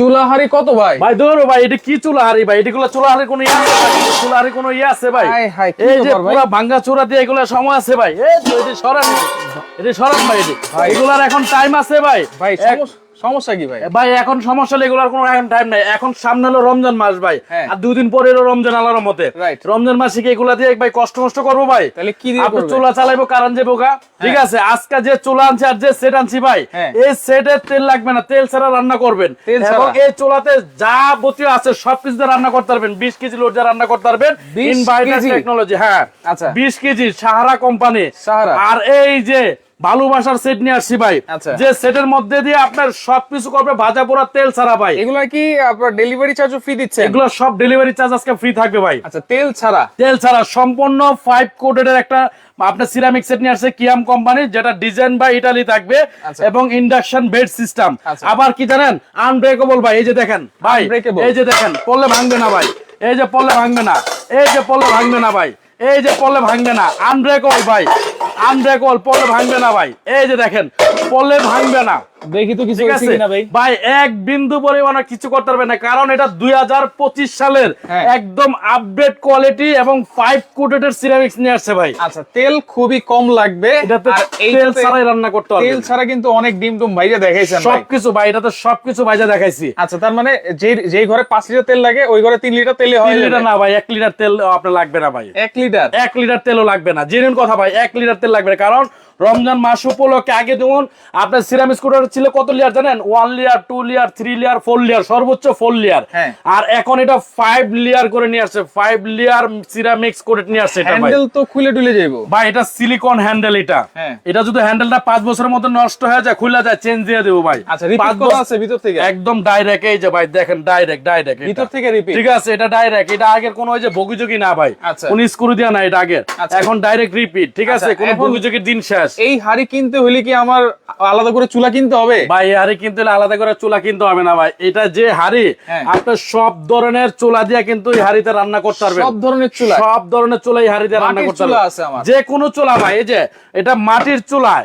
চুলাহারি কত ভাই? ভাই ধরো ভাই এটা কি চুলাহারি ভাই? এগুলো চুলাহারি কোনো ইয়ে আছে চুলাহারি কোনো ইয়ে আছে ভাই? কি এই যে? পুরো ভাঙ্গা চূড়া দিয়ে এগুলা সময় আছে ভাই। এই সরান এটা। সরান ভাই এটা। এগুলার এখন টাইম আছে ভাই। ভাই সমস্যা- কি ভাই? ভাই এখন সমস্যা এগুলোর কোনো এখন টাইম নাই। এখন সামনে হলো রমজান মাস ভাই। হ্যাঁ। আর দুদিন পরে হলো রমজান আল্লাহর মতে রমজান মাসে কি এগুলা দিয়ে ভাই কষ্ট কষ্ট করব ভাই? তাহলে কি দিয়ে আপনি? চুলা চালাইবো কারণ যে বোকা ঠিক আছে আজকে যে চুলা আনছি আর যে সেট আনছি ভাই হ্যাঁ। এই সেটের তেল লাগবে না তেল ছাড়া রান্না করবেন। এবং এই চুলাতে যা বতীয় আছে সবকিছু দিয়ে রান্না করতে পারবেন। বিশ কেজি লোড দিয়ে রান্না করতে পারবেন। 20 ইনভার্টার টেকনোলজি হ্যাঁ। আচ্ছা। বিশ কেজি সাহারা কোম্পানি সাহারা। আর এই যে ভালোবাসার সেট নিয়ে আসছি ভাই। আচ্ছা। যে সেটের মধ্যে দিয়ে আপনার সবকিছু করবে ভাজা পোড়া তেল ছাড়া ভাই। এগুলা কি আপনার ডেলিভারি চার্জও ফ্রি দিচ্ছে এগুলো সব ডেলিভারি চার্জ আজকে ফ্রি থাকবে ভাই। আচ্ছা তেল ছাড়া? তেল ছাড়া সম্পূর্ণ ফাইভ কোটের একটা আপনার সিরামিক সেট নিয়ে আসছে কিয়াম কোম্পানি যেটা ডিজাইন বা ইটালি থাকবে আচ্ছা। এবং ইন্ডাকশন বেড সিস্টেম। আবার কি জানেন? আনব্রেকেবল ভাই এই যে দেখেন ভাই। এই যে দেখেন পড়লে ভাঙবে না ভাই। এই যে পড়লে ভাঙবে না এই যে পড়লে ভাঙবে না ভাই। এই যে পড়লে ভাঙবে না আনব্রেকেবল ভাই আনব্রেকেবল পড়লে ভাঙবে না ভাই। এই যে দেখেন পড়লে ভাঙবে না। দেখি তো কিছু হয়েছে কিনা ভাই। ভাই এক বিন্দু পরিমাণে কিছু করতে পারবে না কারণ এটা দুই সালের হ্যাঁ। একদম আপডেট কোয়ালিটি এবং ফাইভ কোটেড সিরামিক্স নিয়ে আসছে ভাই। আচ্ছা তেল খুবই কম লাগবে আর তেল ছাড়াই রান্না করতে হবে তেল ছাড়া কিন্তু অনেক ডিম টুম দেখাইছেন সবকিছু ভাই এটাতে সবকিছু ভাইজা দেখাইছি। আচ্ছা তার মানে যে যেই ঘরে পাঁচ লিটার তেল লাগে ওই ঘরে তিন লিটার তেলে হয় তিন লিটার না ভাই এক লিটার তেল আপনার লাগবে না ভাই। এক লিটার? এক লিটার তেলও লাগবে না। জেনুইন কথা ভাই এক লিটার তেল লাগবে কারণ রমজান মাস উপলক্ষে আগে যেমন আপনার সিরামিক স্কুটার ছিল কত লিয়ার জানেন? ওয়ান লিয়ার টু লিয়ার থ্রি লিয়ার ফোর লিয়ার সর্বোচ্চ ফোর লিয়ার হ্যাঁ। আর এখন এটা ফাইভ লিয়ার করে নিয়ে আসছে। ফাইভ লিয়ার সিরামিক্স করে নিয়ে আসছে এটা হ্যান্ডেল তো খুলে টুলে যাইবো। ভাই এটা সিলিকন হ্যান্ডেল এটা। হ্যাঁ। এটা যদি হ্যান্ডেলটা পাঁচ বছরের মতো নষ্ট হয়ে যায় খুলে যায় চেঞ্জ দিয়ে দেবো ভাই। আচ্ছা পাঁচ বছর- আছে ভিতর থেকে? একদম ডাইরেক্ট এই যে ভাই দেখেন ডাইরেক্ট ডাইরেক্ট ভিতর থেকে রিপিট ঠিক আছে এটা ডাইরেক্ট এটা আগের কোনো ওই যে বগিযোগী না ভাই। আচ্ছা। কোন স্ক্রু দিয়া না এটা আগের। আচ্ছা। এখন ডাইরেক্ট রিপিট ঠিক আছে? কোন দিন শেষ। এই হাড়ি কিনতে হলে কি আমার আলাদা করে চুলা কিনতে হবে? ভাই এই হাড়ি কিন্তু আলাদা করে চুলা কিনতে হবে না ভাই। এটা যে হাড়ি হ্যাঁ। আপনার সব ধরনের চুলা দিয়ে কিন্তু এই হাড়িতে রান্না করতে পারবেন। সব ধরনের চুলা। সব ধরনের চুলা এই হাড়ি দিয়ে রান্না করতে চুলা পারবেন। আছে আমার। যে কোনো চুলা ভাই এই যে এটা মাটির চুলায়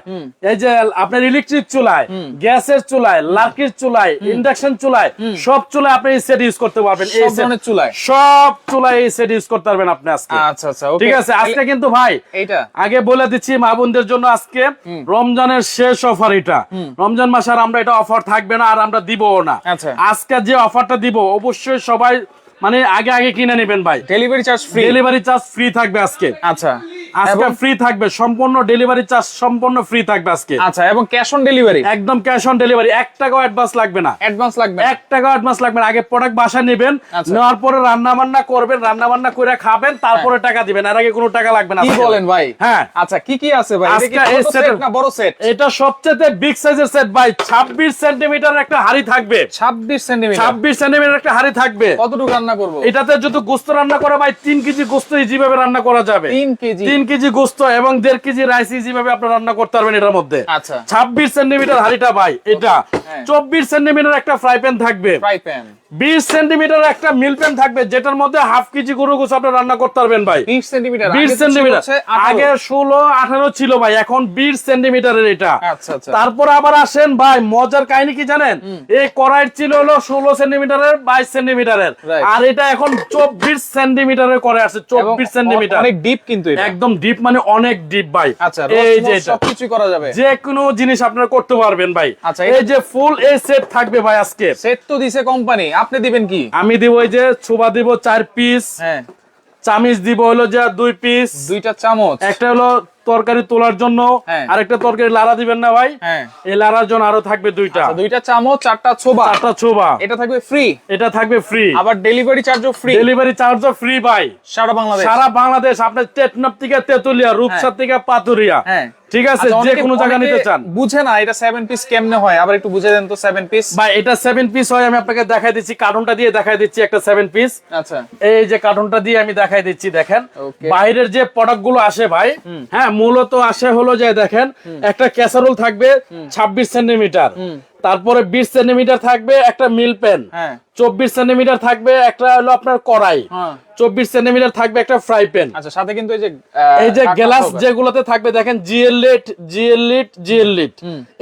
এই যে আপনার ইলেকট্রিক চুলায় গ্যাসের চুলায় লার্কির চুলায় ইন্ডাকশন চুলায় সব চুলায় আপনি এই সেট ইউজ করতে পারবেন। এই ধরনের চুলায়? সব চুলায় এই সেট ইউজ করতে পারবেন আপনি আজকে। আচ্ছা আচ্ছা ঠিক আছে? আজকে কিন্তু ভাই এইটা। আগে বলে দিচ্ছি মা বোনদের জন্য আজকে রমজানের শেষ অফার এটা। রমজান মাসে আর আমরা এটা অফার থাকবে না আর আমরা দিবও না। আচ্ছা। আজকে যে অফারটা দিব অবশ্যই সবাই মানে আগে আগে কিনে নেবেন ভাই। Delivery charge free delivery charge free থাকবে আজকে। আচ্ছা। আজকে ফ্রি থাকবে সম্পূর্ণ ডেলিভারি চার্জ সম্পূর্ণ ফ্রি থাকবে আজকে। আচ্ছা এবং ক্যাশ অন ডেলিভারি একদম ক্যাশ অন ডেলিভারি এক টাকাও অ্যাডভান্স লাগবে না। অ্যাডভান্স লাগবে? এক টাকা অ্যাডভান্স লাগবে না। আগে প্রোডাক্ট বাসায় নেবেন আচ্ছা। নেওয়ার পরে রান্না বান্না করবেন রান্না বান্না করে খাবেন তারপরে টাকা দিবেন। আর আগে কোনো টাকা লাগবে না কি বলেন ভাই? হ্যাঁ। আচ্ছা কি কি আছে ভাই? আজকে এই এর- না বড় সেট এটা সবচেয়ে বিগ সাইজের সেট ভাই। ছাব্বিশ সেন্টিমিটার একটা হাড়ি থাকবে। 26 সেন্টিমিটার ছাব্বিশ সেন্টিমিটার একটা হাড়ি থাকবে। কতটুকু রান্না করব? এটাতে যদি গোস্ত রান্না করা ভাই তিন কেজি গোস্ত যেভাবে রান্না করা যাবে। 3 কেজি। তিন কেজি গোস্ত এবং দেড় কেজি রাইস যেভাবে আপনার রান্না করতে পারবেন এটার মধ্যে। আচ্ছা। ছাব্বিশ সেন্টিমিটার হাড়িটা ভাই এটা। হ্যাঁ। চব্বিশ সেন্টিমিটার একটা ফ্রাই প্যান থাকবে। ফ্রাই প্যান বিশ সেন্টিমিটার একটা মিল প্যান থাকবে যেটার মধ্যে হাফ কেজি গরু গোস আপনি রান্না করতে পারবেন ভাই। 20 সেন্টিমিটার বিশ সেন্টিমিটার। আগে ষোলো আঠারো ছিল ভাই এখন বিশ সেন্টিমিটারের এটা। আচ্ছা আচ্ছা। তারপর আবার আসেন ভাই মজার কাহিনী কি জানেন? এই কড়াইয়ের ছিল হলো ষোলো সেন্টিমিটারের বাইশ সেন্টিমিটারের। আর এটা এখন চব্বিশ সেন্টিমিটারের করে আছে এবং চব্বিশ সেন্টিমিটার। অনেক ডিপ কিন্তু এটা। একদম ডিপ মানে অনেক ডিপ ভাই। আচ্ছা এই যে সবকিছু করা যাবে। যে কোনো জিনিস আপনারা করতে পারবেন ভাই। আচ্ছা, এই যে ফুল এই সেট থাকবে ভাই আজকে। সেট তো দিছে কোম্পানি আপনি দিবেন কি? আমি দিব ওই যে ছোবা দিব চার পিস হ্যাঁ। চামিচ দিব হলো যে দুই পিস দুইটা চামচ। একটা হলো তরকারি তোলার জন্য হ্যাঁ। আরেকটা তরকারি লাড়া দিবেন না ভাই? হ্যাঁ। এই লাড়ার জন্য আরও থাকবে দুইটা। আচ্ছা, দুইটা চামচ চারটা ছোবা চারটা ছোবা এটা থাকবে ফ্রি এটা থাকবে ফ্রি আবার ডেলিভারি চার্জও ফ্রি ডেলিভারি চার্জও ফ্রি ভাই। সারা বাংলাদেশ। সারা বাংলাদেশ আপনার টেটনাপ থেকে তেতুলিয়া রূপসা থেকে পাতুরিয়া। হ্যাঁ। ঠিক আছে আচ্ছা, যে কোনো জায়গা নিতে চান। বুঝে না এটা সেভেন পিস কেমনে হয়। আবার একটু বুঝে দেন তো সেভেন পিস ভাই এটা সেভেন পিস হয় আমি আপনাকে দেখাই দিচ্ছি। কার্টুনটা দিয়ে দেখাই দিচ্ছি একটা সেভেন পিস আচ্ছা। এই যে কার্টুনটা দিয়ে আমি দেখাই দিচ্ছি দেখেন। বাইরের যে প্রোডাক্টগুলো আসে ভাই হ্যাঁ মূলত আসে হলো যে দেখেন একটা ক্যাসারোল থাকবে ছাব্বিশ সেন্টিমিটার তারপরে বিশ সেন্টিমিটার থাকবে একটা মিল হ্যাঁ। চব্বিশ সেন্টিমিটার থাকবে একটা হলো আপনার কড়াই। হ্যাঁ। চব্বিশ সেন্টিমিটার থাকবে একটা ফ্রাই প্যান আচ্ছা সাথে কিন্তু এই যে এই যে গ্লাস যেগুলোতে থাকবে দেখেন জিএল লিট জিএল লিট জিএল লিট।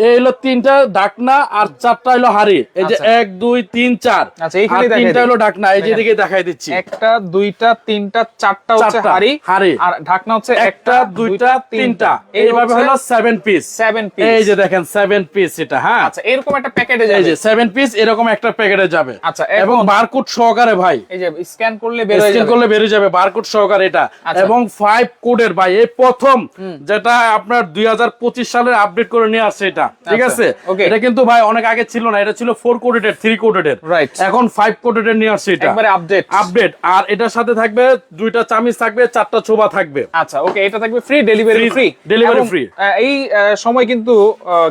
এই হলো তিনটা ঢাকনা আর চারটা হলো হাড়ি। এই যে আচ্ছা। এক দুই তিন চার। আচ্ছা, আর তিনটা হলো ঢাকনা এই যে দিকে দেখাই দিচ্ছি। একটা দুইটা তিনটা চারটা হচ্ছে চারটা, হাড়ি। আর ঢাকনা হচ্ছে একটা দুইটা তিনটা। এইভাবে হলো সেভেন পিস সেভেন পিস এই যে দেখেন সেভেন পিস এটা হ্যাঁ। আচ্ছা এরকম একটা প্যাকেটে এই যে সেভেন পিস এরকম একটা প্যাকেটে যাবে। আচ্ছা, এবং বারকোড সহকারে ভাই। এই যে স্ক্যান করলে বের হয়ে যাবে। স্ক্যান করলে বেরিয়ে যাবে বারকোড সহকারে এটা। আচ্ছা। এবং ফাইভ কোডের ভাই এই প্রথম যেটা আপনার দুই সালের আপডেট করে নিয়ে আসছে এটা। ঠিক আচ্ছা, আছে? এটা কিন্তু ভাই অনেক আগে ছিল না এটা ছিল four coated three coated Right. এখন ফাইভ কোডেড নিয়ে আসছে এটা। একবারে আপডেট আপডেট আর এটার সাথে থাকবে দুইটা চামিচ থাকবে চারটা ছোবা থাকবে। আচ্ছা ওকে এটা থাকবে free delivery free delivery free এই সময় কিন্তু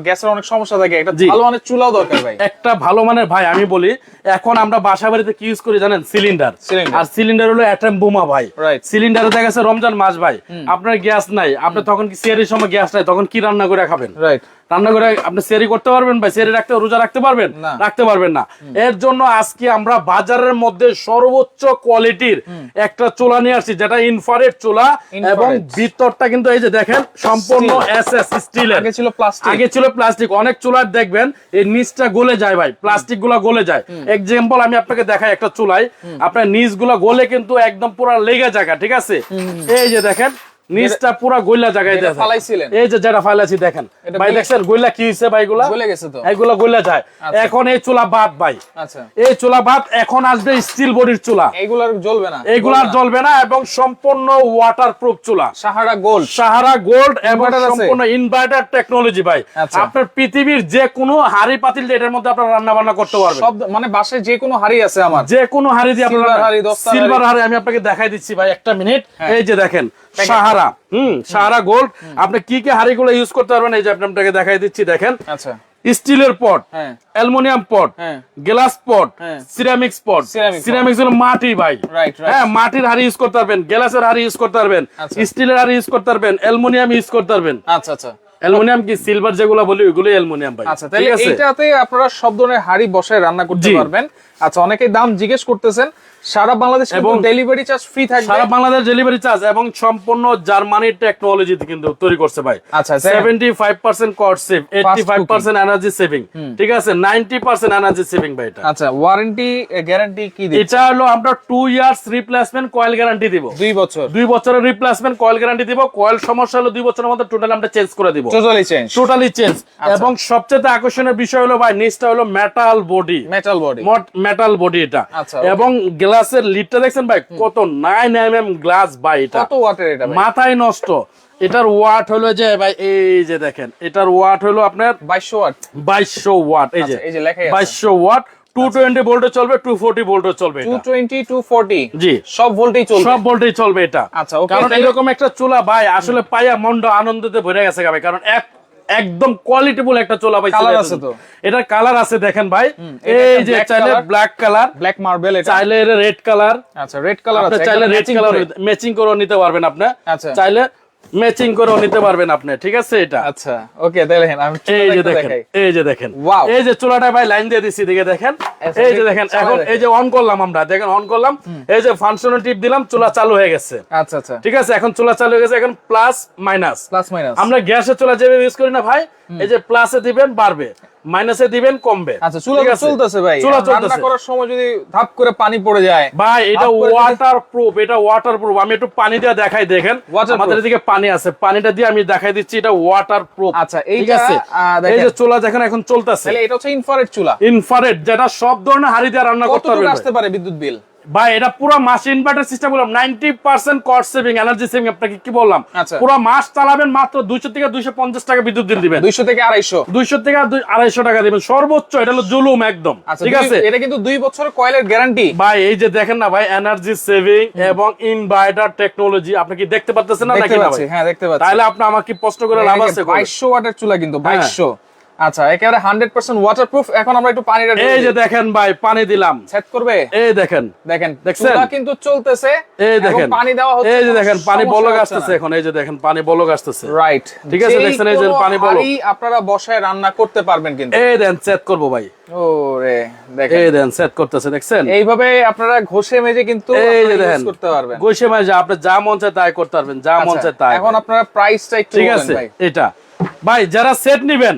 গ্যাসের অনেক সমস্যা থাকে। একটা ভালো মানের চুলাও দরকার ভাই। একটা ভালো মানের ভাই আমি বলি এখন আমরা বাসা বাড়িতে কি ইউজ করি জানেন? সিলিন্ডার। আর সিলিন্ডার হলো অ্যাটম বোমা ভাই. সিলিন্ডারে দেখা গেছে রমজান মাস ভাই। আপনার গ্যাস নাই আপনার তখন কি সিয়ারির সময় গ্যাস নাই তখন কি রান্না করে খাবেন? রাইট রান্না করে আপনি সেরি করতে পারবেন ভাই সেরি রাখতে রোজা রাখতে পারবেন? রাখতে পারবেন না। এর জন্য আজকে আমরা বাজারের মধ্যে সর্বোচ্চ কোয়ালিটির একটা চুলা নিয়ে আসছি যেটা ইনফারেট চুলা এবং ভিতরটা কিন্তু এই যে দেখেন সম্পূর্ণ এস এস স্টিলের আগে ছিল প্লাস্টিক আগে ছিল প্লাস্টিক অনেক চুলার দেখবেন এই নিচটা গলে যায় ভাই প্লাস্টিকগুলা গলে যায় এক্সাম্পল আমি আপনাকে দেখাই একটা চুলাই আপনার নিচগুলা গলে কিন্তু একদম পুরো লেগে জায়গা ঠিক আছে? এই যে দেখেন নিচটা পুরো গইলা জায়গায় ফালাইছিলেন। এই যে যেটা ফালাইছি দেখেন। ভাই দেখছেন কি হইছে ভাই গুলা গলে গেছে তো। এইগুলা যায়। আচ্ছা। এখন এই চুলা বাদ ভাই। আচ্ছা। এই চুলা বাদ এখন আসবে স্টিল বডির চুলা। জ্বলবে না। এইগুলা জ্বলবে না। এবং সম্পূর্ণ চুলা। সাহারা গোল্ড সাহারা গোল্ড এবং সম্পূর্ণ ইনভার্টার টেকনোলজি ভাই। আচ্ছা। আপনার পৃথিবীর যে কোনো হাড়ি পাতিল এটার মধ্যে আপনারা রান্না বান্না করতে পারবেন। সব মানে বাসে যে কোনো হাড়ি আছে আমার। যে কোনো হাড়ি দিয়ে আপনারা সিলভার হাড়ি আমি আপনাকে দেখাই দিচ্ছি ভাই একটা মিনিট। হ্যাঁ। এই যে দেখেন সাহারা হুম সাহারা গোল্ড আপনি কি কি হাড়িগুলো ইউজ করতে পারবেন? এই যে আপনি আপনাকে দেখাই দিচ্ছি দেখেন। আচ্ছা। স্টিলের pot aluminium pot. Glass pot. Ceramics pot ceramics হলো মাটি ভাই. হ্যাঁ মাটির হাড়ি ইউজ করতে পারবেন গ্লাসের হাড়ি ইউজ করতে পারবেন আচ্ছা। স্টিলের হাড়ি ইউজ করতে পারবেন অ্যালুমিনিয়াম ইউজ করতে পারবেন। আচ্ছা আচ্ছা। অ্যালুমিনিয়াম কি সিলভার যেগুলো বলি ওইগুলো অ্যালুমিনিয়াম ভাই। আচ্ছা তাহলে এইটাতে আপনারা সব ধরনের হাড়ি বসায় রান্না করতে পারবেন। আচ্ছা অনেকেই দাম জিজ্ঞেস করতেছেন সারা বাংলাদেশ এবং ডেলিভারি চার্জ ফ্রি থাকবে। সারা বাংলাদেশ ডেলিভারি চার্জ এবং সম্পূর্ণ জার্মানির কিন্তু তৈরি করছে ভাই। আচ্ছা, আচ্ছা। Seventy five percent cost save eighty five percent energy saving ঠিক আছে? নাইনটি পার্সেন্ট এনার্জি সেভিং ভাই এটা। আচ্ছা ওয়ারেন্টি গ্যারান্টি কি এটা হলো আমরা two years replacement coil guarantee দিব। দুই বছর। দুই বছরের রিপ্লেসমেন্ট কয়েল গ্যারান্টি দিব। কয়েল সমস্যা হলো দুই বছরের মধ্যে টোটাল আমরা চেঞ্জ করে দিব। টোটালি চেঞ্জ টোটালি চেঞ্জ এবং সবচেয়ে আকর্ষণীয় বিষয় হলো ভাই নিচটা হলো metal body metal body metal body এটা। আচ্ছা, এবং গ্লাসের লিডটা দেখছেন ভাই? কত নাইন এম এম গ্লাস ভাই এটা। কত ওয়াটের এটা মাথায় নষ্ট। এটার ওয়াট হলো যে ভাই এই যে দেখেন এটার ওয়াট হলো আপনার 2200 ওয়াট বাইশশো ওয়াট এই যে আচ্ছা, এই যে আছে। বাইশশো ওয়াট টু টোয়েন্টি ভোল্টে চলবে টু ফোর্টি ভোল্টে চলবে এটা। 220 240 জি। সব ভোল্টেজ চলবে? সব ভোল্টেজ চলবে এটা। আচ্ছা, কারণ এরকম একটা চুলা ভাই আসলে পাইয়া মন্ড আনন্দতে ভরে গেছে ভাই কারণ এক একদম কোয়ালিটিফুল একটা চোলা ভাই আছে তো? এটার কালার আছে দেখেন ভাই। এই যে চাইলে ব্ল্যাক কালার ব্ল্যাক মার্বেল এটা। চাইলে রেড কালার আচ্ছা রেড কালার আছে চাইলে রেড কালার। ম্যাচিং করে। নিতে পারবেন আপনি। আচ্ছা। চাইলে ম্যাচিং করেও নিতে পারবেন আপনি ঠিক আছে এটা? আচ্ছা ওকে দেখেন আমি এই যে দেখেন এই যে দেখেন। Wow. এই যে চুলাটা ভাই লাইন দিয়ে দিছি দিকে দেখেন। আচ্ছা, এই যে দেখেন এখন এই যে অন করলাম আমরা দেখেন অন করলাম। এই যে ফাংশনাল টিপ দিলাম চুলা চালু হয়ে গেছে। আচ্ছা আচ্ছা। ঠিক আছে এখন চুলা চালু হয়ে গেছে এখন প্লাস মাইনাস প্লাস মাইনাস আমরা গ্যাসের চুলা যেভাবে ইউজ করি না ভাই এই যে প্লাসে দিবেন বাড়বে। মাইনাসে দিবেন কমবে। আচ্ছা চুলা চলতেছে ভাই। চুলা চলতেছে। রান্না করার সময় যদি ধাপ করে পানি পড়ে যায় ভাই এটা ওয়াটার প্রুফ এটা ওয়াটার প্রুফ আমি একটু পানি দিয়ে দেখাই দেখেন। আমাদের এদিকে পানি আছে। পানিটা দিয়ে আমি দেখাই দিচ্ছি এটা ওয়াটার প্রুফ আচ্ছা, এই এইটা, আছে? এই যে চুলা দেখেন এখন চলতেছে। তাহলে এটা হচ্ছে ইনফ্রারেড চুলা। ইনফ্রারেড যেটা সব ধরনের হাড়ি দিয়ে রান্না করতে কতটুকু কত আসতে পারে বিদ্যুৎ বিল? ভাই এটা পুরো মাস ইনভার্টার সিস্টেম বললাম ninety percent cost saving energy saving আপনাকে কি বললাম? আচ্ছা। পুরো মাস চালাবেন মাত্র দুইশো থেকে দুইশো পঞ্চাশ টাকা বিদ্যুৎ বিল দিবেন। দুইশো থেকে আড়াইশো। দুইশো থেকে আড়াইশো টাকা দিবেন সর্বোচ্চ এটা হলো জুলুম একদম আচ্ছা ঠিক আছে? এটা কিন্তু দুই বছরের কয়েলের গ্যারান্টি ভাই এই যে দেখেন না ভাই এনার্জি সেভিং এবং ইনভার্টার টেকনোলজি আপনি কি দেখতে পাচ্ছেন না দেখতে পাচ্ছি হ্যাঁ দেখতে পাচ্ছি। তাহলে আপনি আমাকে প্রশ্ন করে লাভ আছে? বাইশশো ওয়াটের চুলা কিন্তু বাইশশো। আচ্ছা একেবারে হান্ড্রেড পার্সেন্ট ওয়াটারপ্রুফ এখন আমরা একটু পানিটা এই যে দেখেন ভাই পানি দিলাম। সেট করবে? এই দেখেন। দেখেন দেখছেন? কিন্তু চলতেছে এই দেখেন। পানি দেওয়া হচ্ছে এই যে দেখেন পানি বলক আসতেছে এখন এই যে দেখেন পানি বলক আসতেছে। রাইট ঠিক আছে, দেখছেন এই যে পানি বলক। আপনারা বসায় রান্না করতে পারবেন কিন্তু। এই দেন সেট করব ভাই। ওরে দেখেন। এই দেন সেট করতেছে দেখছেন? এইভাবে আপনারা ঘষে মেজে কিন্তু এই যে দেখেন করতে পারবেন। গোসে মাঝে আপনি যা মন চায় তাই করতে পারবেন যা মন আচ্ছা, চায় তাই। এখন আপনারা প্রাইসটা একটু ঠিক আছে এটা। ভাই যারা সেট নিবেন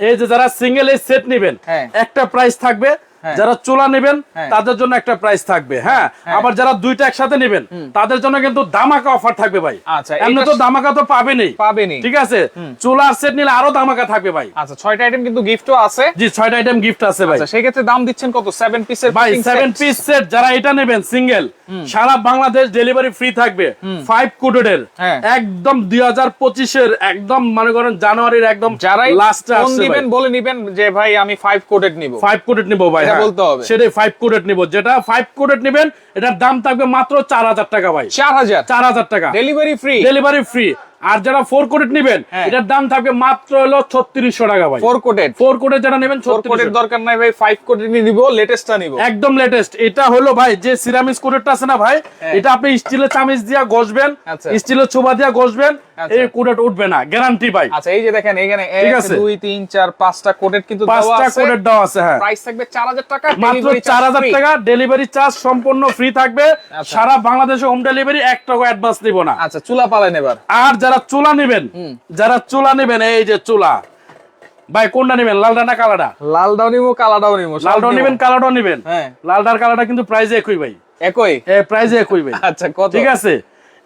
এই যে যারা সিঙ্গেল এই সেট নিবেন হ্যাঁ। একটা প্রাইস থাকবে। যারা চোলা নেবেন হ্যাঁ। তাদের জন্য একটা প্রাইস থাকবে হ্যাঁ? আবার যারা দুইটা একসাথে নেবেন তাদের জন্য কিন্তু দামাকা অফার থাকবে ভাই। আচ্ছা, এমনি তো দামাকা তো পাবেনই। পাবেনই। ঠিক আছে? চুলার সেট নিলে আরও দামাকা থাকবে ভাই। আচ্ছা ছয়টা আইটেম কিন্তু গিফটও আছে। জি ছয়টা আইটেম গিফট আছে ভাই। আচ্ছা সেই ক্ষেত্রে দাম দিচ্ছেন কত? সেভেন পিসের ভাই সেভেন পিস সেট যারা এটা নেবেন সিঙ্গেল সারা বাংলাদেশ ডেলিভারি ফ্রি থাকবে। ফাইভ কোডের হ্যাঁ। একদম দুই হাজার পঁচিশের একদম মনে করেন জানুয়ারির একদম যারাই লাস্ট আসছে দিবেন বলে নিবেন যে ভাই আমি ফাইভ কোডেড নিব। ফাইভ কোডেড নিবো ভাই এটা হ্যাঁ। বলতে হবে। সেটাই ফাইভ কোডেড নিব। যেটা ফাইভ কোডেড নিবেন এটার দাম থাকবে মাত্র চার হাজার টাকা ভাই। চার হাজার? চার হাজার টাকা। ডেলিভারি ফ্রি ডেলিভারি ফ্রি আর যারা ফোর কোডেড নিবেন হ্যাঁ। এটার দাম থাকবে মাত্র হলো ছত্রিশশো টাকা ভাই। ফোর কোডেড ফোর কোডের যারা নেবেন কোডের দরকার নাই ভাই ফাইভ কোডেড নিব লেটেস্টটা নিব। একদম লেটেস্ট এটা হলো ভাই যে সিরামিক্স কোডেরটা আছে না ভাই হ্যাঁ। এটা আপনি স্টিলের চামিচ দিয়া ঘষবেন আচ্ছা। স্টিলের ছোবা দিয়া ঘষবেন আচ্ছা। এই কোডেট উঠবে না গ্যারান্টি ভাই। আচ্ছা এই যে দেখেন এখানে এক দুই তিন চার পাঁচটা কোডেড কিন্তু পাঁচটা কোডের দেওয়া আছে হ্যাঁ। প্রাইস থাকবে চার হাজার টাকা মাত্র চার হাজার টাকা ডেলিভারি চার্জ সম্পূর্ণ ফ্রি থাকবে। আচ্ছা। সারা বাংলাদেশে হোম ডেলিভারি এক টাকা অ্যাডভান্স নিব না। আচ্ছা চুলা পালেন এবার আর যারা চুলা নেবেন যারা চুলা নেবেন এই যে চুলা। ভাই কোনটা নেবেন? লালটা না কালাটা লালটাও নিবো কালাটাও নিবো সব লালটাও নেবেন কালাটাও নেবেন? হ্যাঁ। লালটার কালারটা কিন্তু প্রাইজে একই ভাই। একই? এ প্রাইজে একই ভাই। আচ্ছা কত? ঠিক আছে?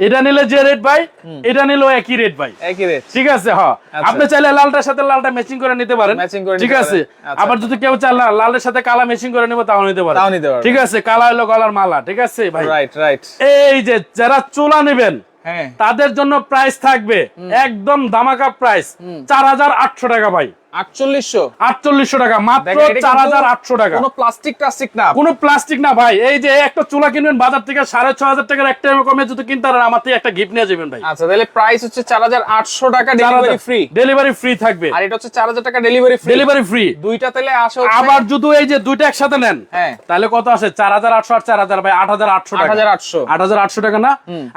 এটা নিলে যে রেট ভাই এটা নিলেও একই রেট ভাই। একই রেট ঠিক আছে হ্যাঁ। আপনি চাইলে লালটার সাথে লালটা ম্যাচিং করে নিতে পারেন। Matching করে ঠিক আছে? আচ্ছা। আবার যদি কেউ চায় লা- লালের সাথে কালা ম্যাচিং করে নেব তাও নিতে পারে তাও নিতে পারবে। ঠিক আছে? কালা হলো গলার মালা ঠিক আছে ভাই? রাইট রাইট এই যে যারা চুলা নেবেন হ্যাঁ তাদের জন্য প্রাইস থাকবে একদম দামাকা প্রাইস চার হাজার আটশো টাকা ভাই। আটচল্লিশশো। আটচল্লিশশো টাকা মাত্র চার হাজার আটশো টাকা। কোনো প্লাস্টিক টাস্টিক না। কোনো প্লাস্টিক না ভাই। এই যে একটা চুলা কিনবেন বাজার থেকে সাড়ে ছ হাজার টাকার একটা কমে যদি কিনতে পারেন আমার থেকে একটা গিফট নিয়ে যাবেন ভাই। আচ্ছা তাহলে প্রাইস হচ্ছে চার হাজার আটশো টাকা ডেলিভারি ফ্রি ডেলিভারি ফ্রি থাকবে। আর এটা হচ্ছে চার হাজার টাকা ডেলিভারি ফ্রি ডেলিভারি ফ্রি দুইটা তেলে আসে আবার যদি এই যে দুইটা একসাথে নেন হ্যাঁ। তাহলে কত আসে? চার হাজার আটশো আর চার হাজার ভাই আট হাজার আটশো আট টাকা হাজার আটশো। আট হাজার আটশো টাকা না?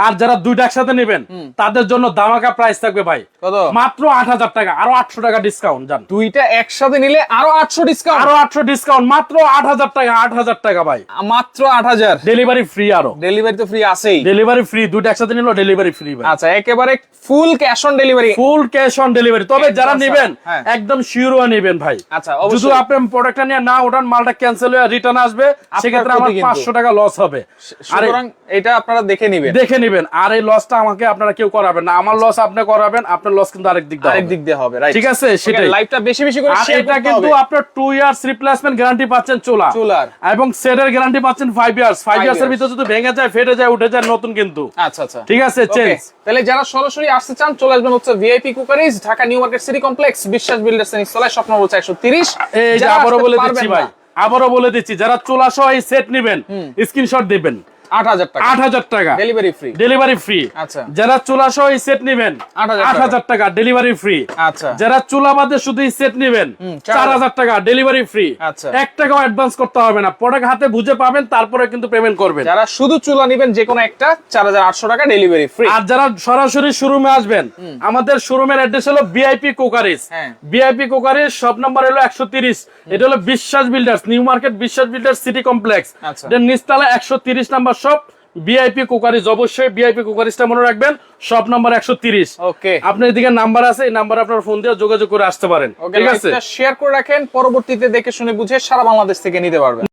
আর যারা দুইটা একসাথে নেবেন তাদের জন্য দামাকা প্রাইস থাকবে ভাই। মাত্র আট হাজার টাকা। আরও আটশো টাকা ডিসকাউন্ট জান। দুইটা একসাথে নিলে আরও আটশো ডিসকাউন্ট আরও আটশো ডিসকাউন্ট মাত্র আট হাজার টাকা আট হাজার টাকা ভাই। মাত্র আট হাজার। ডেলিভারি ফ্রি আরও। ডেলিভারি তো ফ্রি আছেই। ডেলিভারি ফ্রি দুইটা একসাথে নিলো ডেলিভারি ফ্রি ভাই। আচ্ছা একেবারে full cash on delivery full cash on delivery তবে যারা আচ্ছা, নেবেন হ্যাঁ। একদম নেবেন ভাই। আচ্ছা যদি আপনি প্রোডাক্টটা নিয়ে না ওঠান মালটা ক্যান্সেল হয়ে রিটার্ন আসবে সেক্ষেত্রে আমার। পাঁচশো টাকা লস হবে। সুতরাং এটা আপনারা দেখে নিবেন। দেখে নেবেন। আর এই লসটা আমাকে আপনারা কেউ করাবেন না। আমার লস আপনি করাবেন আপনার লস কিন্তু আরেক দিক আরেক দিক দিয়ে হবে ঠিক আছে? সেটাই। লাইভটা বেশি বেশি করে শেয়ার এটা কিন্তু আপনার টু ইয়ার্স রিপ্লেসমেন্ট গ্যারান্টি পাচ্ছেন চুলা চুলার। এবং সেটের গ্যারান্টি পাচ্ছেন five years five Five years এর ভিতরে যদি ভেঙে যায় ফেটে যায় উঠে যায় নতুন কিন্তু। আচ্ছা আচ্ছা। ঠিক আছে চেঞ্জ তাহলে যারা সরাসরি আসতে চান চলে আসবেন হচ্ছে VIP cookeries Dhaka New Market City Complex Biswas Builders and installer স্বপ্ন বলছে একশো তিরিশ। এই যে আবারও বলে দিচ্ছি ভাই আবারও বলে দিচ্ছি যারা চুলা সহ এই সেট নেবেন স্ক্রিনশট দিবেন। আট হাজার টাকা। আট হাজার টাকা। ডেলিভারি ফ্রি ডেলিভারি ফ্রি আচ্ছা। যারা চুলা সহ সেট নেবেন 8,000 টাকা। ডেলিভারি ফ্রি আচ্ছা। যারা চুলা বাদে শুধু সেট নেবেন চার চার হাজার টাকা ডেলিভারি ফ্রি আচ্ছা। এক টাকাও অ্যাডভান্স করতে হবে না। প্রোডাক্ট হাতে বুঝে পাবেন তারপরে কিন্তু পেমেন্ট করবেন। যারা শুধু চুলা নিবেন যে কোনো একটা টাকা ডেলিভারি ফ্রি আর যারা সরাসরি শোরুমে আসবেন আমাদের শোরুমের অ্যাড্রেস হলো বিআইপি কোকারিস। বিআইপি কোকারিস সব নাম্বার হলো একশো তিরিশ। এটা হলো Biswas builders new market Biswas builders city complex নিচতলা একশো তিরিশ নাম্বার সব বিআইপি কুকারিজ অবশ্যই বিআইপি কুকারিজটা মনে রাখবেন সব নাম্বার একশো তিরিশ। ওকে আপনার এদিকে নাম্বার আছে এই নাম্বার আপনার ফোন দিয়ে যোগাযোগ করে আসতে পারেন। ঠিক আছে? শেয়ার করে রাখেন পরবর্তীতে দেখে শুনে বুঝে সারা বাংলাদেশ থেকে নিতে পারবেন।